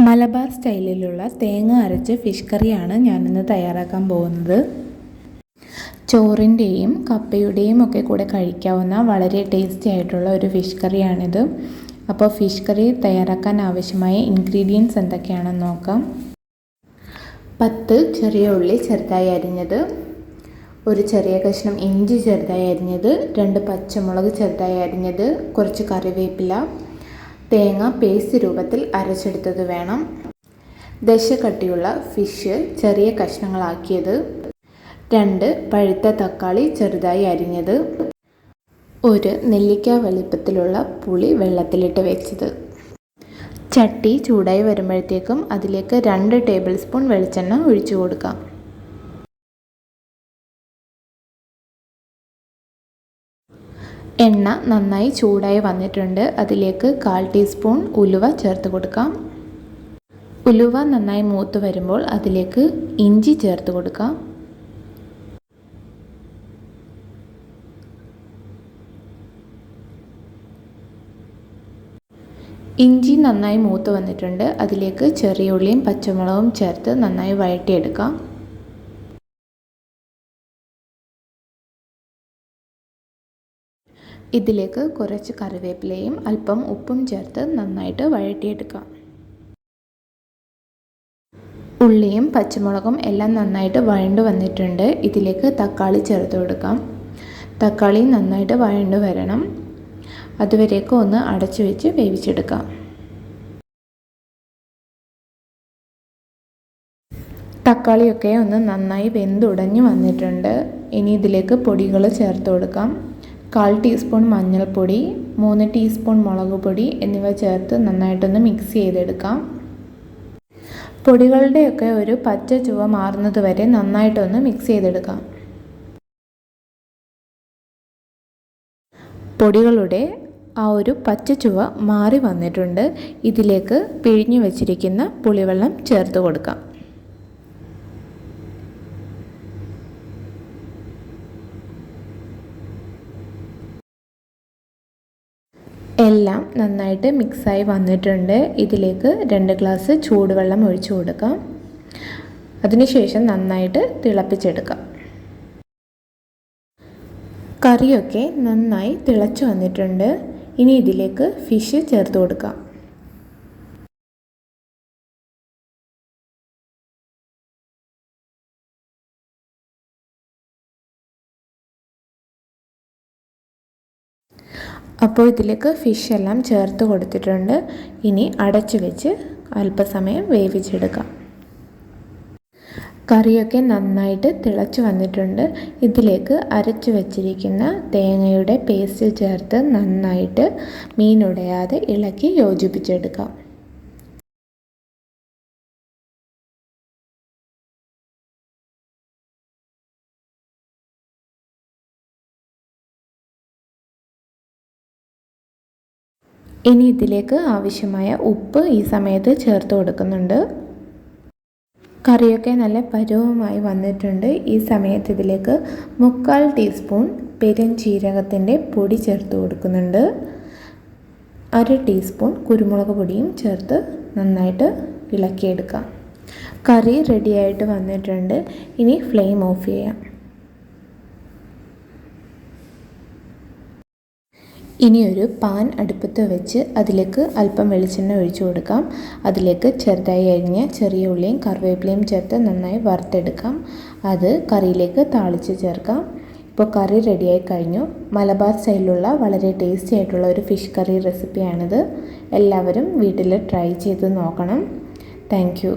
മലബാർ സ്റ്റൈലിലുള്ള തേങ്ങ അരച്ച ഫിഷ് കറിയാണ് ഞാനിന്ന് തയ്യാറാക്കാൻ പോകുന്നത്. ചോറിന്റെയും കപ്പയുടെയും ഒക്കെ കൂടെ കഴിക്കാവുന്ന വളരെ ടേസ്റ്റി ആയിട്ടുള്ള ഒരു ഫിഷ് കറിയാണിത്. അപ്പോൾ ഫിഷ് കറി തയ്യാറാക്കാൻ ആവശ്യമായ ഇൻഗ്രീഡിയൻസ് എന്തൊക്കെയാണെന്ന് നോക്കാം. പത്ത് ചെറിയ ഉള്ളി ചെറുതായി അരിഞ്ഞത് ഒരു ചെറിയ കഷ്ണം ഇഞ്ചി ചെറുതായി അരിഞ്ഞത് രണ്ട് പച്ചമുളക് ചെറുതായി അരിഞ്ഞത് കുറച്ച് കറിവേപ്പില തേങ്ങ പേസ്റ്റ് രൂപത്തിൽ അരച്ചെടുത്തത് വേണം. ദശകട്ടിയുള്ള ഫിഷ് ചെറിയ കഷ്ണങ്ങളാക്കിയത്. രണ്ട് പഴുത്ത തക്കാളി ചെറുതായി അരിഞ്ഞത്. ഒരു നെല്ലിക്ക വലിപ്പത്തിലുള്ള പുളി വെള്ളത്തിലിട്ട് വെച്ചത്. ചട്ടി ചൂടായി വരുമ്പോഴത്തേക്കും അതിലേക്ക് രണ്ട് ടേബിൾ സ്പൂൺ വെളിച്ചെണ്ണ ഒഴിച്ചു കൊടുക്കാം. എണ്ണ നന്നായി ചൂടായി വന്നിട്ടുണ്ട്. അതിലേക്ക് കാൽ ടീസ്പൂൺ ഉലുവ ചേർത്ത് കൊടുക്കാം. ഉലുവ നന്നായി മൂത്ത് വരുമ്പോൾ അതിലേക്ക് ഇഞ്ചി ചേർത്ത് കൊടുക്കാം. ഇഞ്ചി നന്നായി മൂത്ത് വന്നിട്ടുണ്ട്. അതിലേക്ക് ചെറിയ ഉള്ളിയും പച്ചമുളകും ചേർത്ത് നന്നായി വഴറ്റിയെടുക്കാം. ഇതിലേക്ക് കുറച്ച് കറിവേപ്പിലയും അല്പം ഉപ്പും ചേർത്ത് നന്നായിട്ട് വഴറ്റിയെടുക്കാം ഉള്ളിയും പച്ചമുളകും എല്ലാം നന്നായിട്ട് വഴണ്ടു വന്നിട്ടുണ്ട്. ഇതിലേക്ക് തക്കാളി ചേർത്ത് കൊടുക്കാം. തക്കാളി നന്നായിട്ട് വഴണ്ടു വരണം. അതുവരേക്കും ഒന്ന് അടച്ചു വെച്ച് വേവിച്ചെടുക്കാം. തക്കാളിയൊക്കെ ഒന്ന് നന്നായി വെന്തുടഞ്ഞു വന്നിട്ടുണ്ട്. ഇനി ഇതിലേക്ക് പൊടികൾ ചേർത്ത് കൊടുക്കാം. കാൽ ടീസ്പൂൺ മഞ്ഞൾപ്പൊടി മൂന്ന് ടീസ്പൂൺ മുളക് പൊടി എന്നിവ ചേർത്ത് നന്നായിട്ടൊന്ന് മിക്സ് ചെയ്തെടുക്കാം. പൊടികളുടെയൊക്കെ ഒരു പച്ച ചുവ മാറുന്നത് വരെ നന്നായിട്ടൊന്ന് മിക്സ് ചെയ്തെടുക്കാം. പൊടികളുടെ ആ ഒരു പച്ച ചുവ മാറി വന്നിട്ടുണ്ട്. ഇതിലേക്ക് പിഴിഞ്ഞു വച്ചിരിക്കുന്ന പുളിവെള്ളം ചേർത്ത് കൊടുക്കാം. എല്ലാം നന്നായിട്ട് മിക്സായി വന്നിട്ടുണ്ട്. ഇതിലേക്ക് രണ്ട് ഗ്ലാസ് ചൂടുവെള്ളം ഒഴിച്ചു കൊടുക്കാം. അതിനുശേഷം നന്നായിട്ട് തിളപ്പിച്ചെടുക്കാം. കറിയൊക്കെ നന്നായി തിളച്ചു വന്നിട്ടുണ്ട്. ഇനി ഇതിലേക്ക് ഫിഷ് ചേർത്ത് കൊടുക്കാം. അപ്പോൾ ഇതിലേക്ക് ഫിഷ് എല്ലാം ചേർത്ത് കൊടുത്തിട്ടുണ്ട്. ഇനി അടച്ചു വെച്ച് അല്പസമയം വേവിച്ചെടുക്കാം. കറിയൊക്കെ നന്നായിട്ട് തിളച്ചു വന്നിട്ടുണ്ട്. ഇതിലേക്ക് അരച്ചു വച്ചിരിക്കുന്ന തേങ്ങയുടെ പേസ്റ്റ് ചേർത്ത് നന്നായിട്ട് മീനുടയാതെ ഇളക്കി യോജിപ്പിച്ചെടുക്കാം. ഇനി ഇതിലേക്ക് ആവശ്യമായ ഉപ്പ് ഈ സമയത്ത് ചേർത്ത് കൊടുക്കുന്നുണ്ട്. കറിയൊക്കെ നല്ല പരുവമായി വന്നിട്ടുണ്ട്. ഈ സമയത്ത് ഇതിലേക്ക് മുക്കാൽ ടീസ്പൂൺ പെരുംജീരകത്തിന്റെ പൊടി ചേർത്ത് കൊടുക്കുന്നുണ്ട്. അര ടീസ്പൂൺ കുരുമുളക് പൊടിയും ചേർത്ത് നന്നായിട്ട് ഇളക്കിയെടുക്കാം. കറി റെഡിയായിട്ട് വന്നിട്ടുണ്ട്. ഇനി ഫ്ലെയിം ഓഫ് ചെയ്യാം. ഇനി ഒരു പാൻ അടുപ്പത്ത് വെച്ച് അതിലേക്ക് അല്പം വെളിച്ചെണ്ണ ഒഴിച്ചു കൊടുക്കാം. അതിലേക്ക് ചെറുതായി അരിഞ്ഞ ചെറിയ ഉള്ളിയും കറിവേപ്പിലയും ചേർത്ത് നന്നായി വറുത്തെടുക്കാം. അത് കറിയിലേക്ക് താളിച്ച് ചേർക്കാം. ഇപ്പോൾ കറി റെഡിയായി കഴിഞ്ഞു. മലബാർ സ്റ്റൈലിലുള്ള വളരെ ടേസ്റ്റി ആയിട്ടുള്ള ഒരു ഫിഷ് കറി റെസിപ്പിയാണിത്. എല്ലാവരും വീട്ടിൽ ട്രൈ ചെയ്ത് നോക്കണം. താങ്ക്